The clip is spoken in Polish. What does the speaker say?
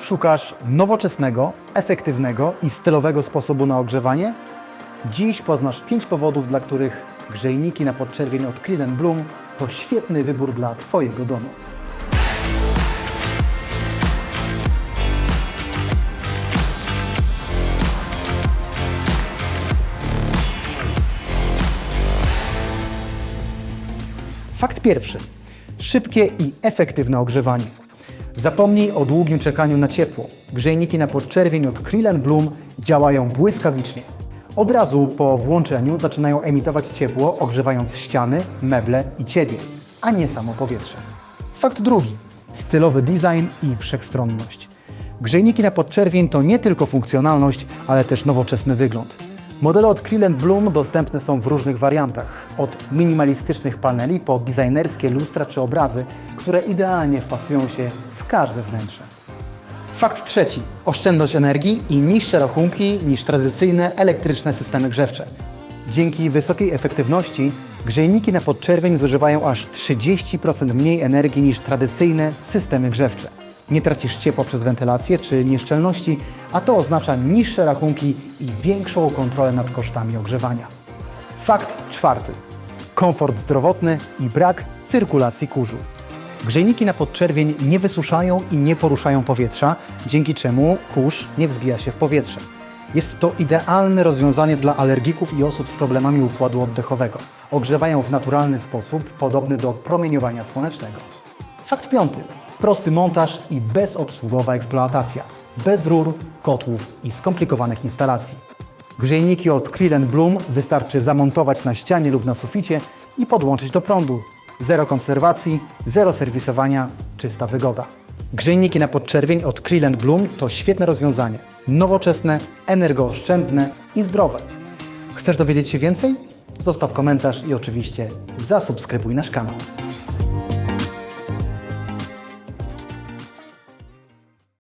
Szukasz nowoczesnego, efektywnego i stylowego sposobu na ogrzewanie? Dziś poznasz 5 powodów, dla których grzejniki na podczerwień od Krill Bloom to świetny wybór dla Twojego domu. Fakt pierwszy. Szybkie i efektywne ogrzewanie. Zapomnij o długim czekaniu na ciepło. Grzejniki na podczerwień od Krill Bloom działają błyskawicznie. Od razu po włączeniu zaczynają emitować ciepło, ogrzewając ściany, meble i Ciebie, a nie samo powietrze. Fakt drugi. Stylowy design i wszechstronność. Grzejniki na podczerwień to nie tylko funkcjonalność, ale też nowoczesny wygląd. Modele od Krill Bloom dostępne są w różnych wariantach. Od minimalistycznych paneli po designerskie lustra czy obrazy, które idealnie wpasują się w każde wnętrze. Fakt trzeci. Oszczędność energii i niższe rachunki niż tradycyjne elektryczne systemy grzewcze. Dzięki wysokiej efektywności grzejniki na podczerwień zużywają aż 30% mniej energii niż tradycyjne systemy grzewcze. Nie tracisz ciepła przez wentylację czy nieszczelności, a to oznacza niższe rachunki i większą kontrolę nad kosztami ogrzewania. Fakt czwarty. Komfort zdrowotny i brak cyrkulacji kurzu. Grzejniki na podczerwień nie wysuszają i nie poruszają powietrza, dzięki czemu kurz nie wzbija się w powietrze. Jest to idealne rozwiązanie dla alergików i osób z problemami układu oddechowego. Ogrzewają w naturalny sposób, podobny do promieniowania słonecznego. Fakt piąty. Prosty montaż i bezobsługowa eksploatacja. Bez rur, kotłów i skomplikowanych instalacji. Grzejniki od Krill Bloom wystarczy zamontować na ścianie lub na suficie i podłączyć do prądu. Zero konserwacji, zero serwisowania, czysta wygoda. Grzejniki na podczerwień od Krill Bloom to świetne rozwiązanie. Nowoczesne, energooszczędne i zdrowe. Chcesz dowiedzieć się więcej? Zostaw komentarz i oczywiście zasubskrybuj nasz kanał.